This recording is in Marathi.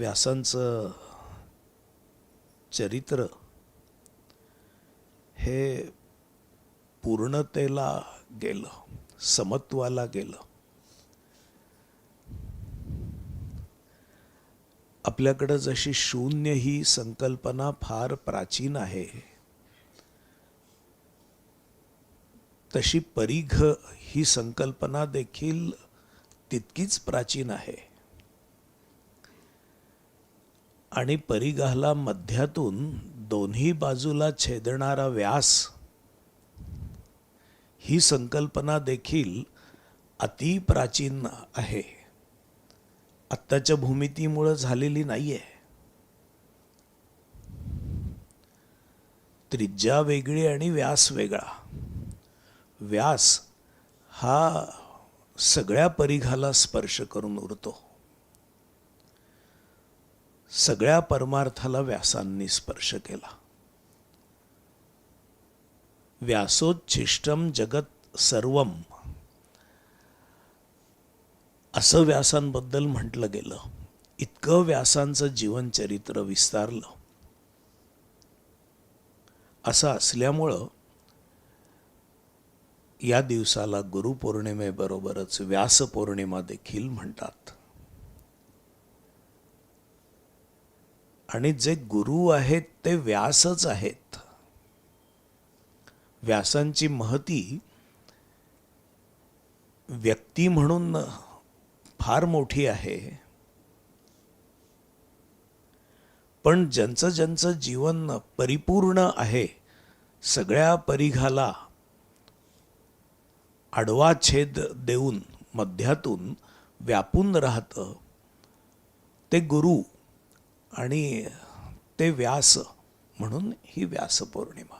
व्यासांचं चरित्र हे पूर्णतेला गेलं समत्वाला गेलं. आपल्याकडं जशी शून्य ही संकल्पना फार प्राचीन आहे तशी परिघ ही संकल्पना देखील तितकीच प्राचीन आहे. आणि परिघाला मध्यातून दोन्ही बाजूला छेदणारा व्यास ही संकल्पना देखील अति प्राचीन आहे. आत्ताच्या भूमितीमुळं झालेली नाही आहे त्रिज्या वेगळी आणि व्यास वेगळा. व्यास हा सगळ्या परिघाला स्पर्श करून उरतो. सगळ्या परमार्थाला व्यासांनी स्पर्श केला. व्यासोच्छिष्टम जगत सर्वम असं व्यासांबद्दल म्हटलं गेलं. इतकं व्यासांचं जीवनचरित्र विस्तारलं. असं असल्यामुळं या दिवसाला गुरुपौर्णिमेबरोबरच व्यास पौर्णिमा देखील म्हणतात. आणि जे गुरु आहेत ते व्यासच आहेत. व्यासांची महती व्यक्ती म्हणून फार मोठी आहे. पण ज्यांचं ज्यांचं जीवन परिपूर्ण आहे सगळ्या परिघाला आडवा छेद देऊन मध्यातून व्यापून राहतं ते गुरु आणि ते व्यास म्हणून ही व्यास पौर्णिमा